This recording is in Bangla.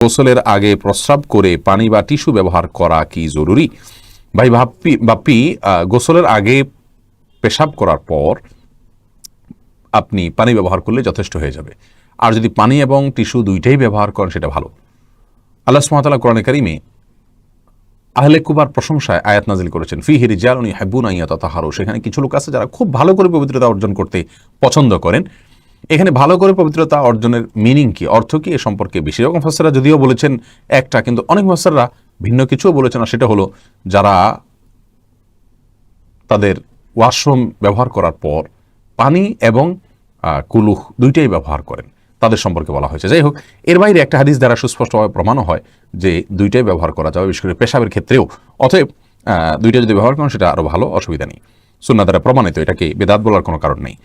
গোসলের আগে প্রস্রাব করে পানি বা টিস্যু ব্যবহার করা কি জরুরি? ভাই ভাপ্পি বাপ্পি গোসলের আগে পেশাব করার পর আপনি পানি ব্যবহার করলে যথেষ্ট হয়ে যাবে। আর যদি পানি এবং টিস্যু দুইটাই ব্যবহার করেন, সেটা ভালো। আল্লাহ সুমাতাল্লাহ কোরআন কারিমে আহলে কুবার প্রশংসায় আয়াত নাজিল করেছেন ফি হিরি জালুনি হাবুন আইয়া তাহারো সেখানে কিছু লোক আছে যারা খুব ভালো করে পবিত্রতা অর্জন করতে পছন্দ করেন। এখানে ভালো করে পবিত্রতা অর্জনের মিনিং কি? অর্থ কি? এ সম্পর্কে বেশি রকম ফাসারা যদিও বলেছেন একটা, কিন্তু অনেক ফাসাররা ভিন্ন কিছুও বলেছেন, আর সেটা হলো যারা তাদের ওয়াশরুম ব্যবহার করার পর পানি এবং কুলুহ দুইটাই ব্যবহার করেন। তাদের সম্পর্কে বলা হয়েছে। যাই হোক, এর বাইরে একটা হাদিস দ্বারা সুস্পষ্টভাবে প্রমাণও হয় যে দুইটাই ব্যবহার করা যাবে বিশেষ করে পেশাবের ক্ষেত্রেও। অতএব দুইটা যদি ব্যবহার করেন, সেটা আরও ভালো, অসুবিধা নেই। সুন্না দ্বারা প্রমাণিত, এটাকে বেদাত বলার কোনো কারণ নেই।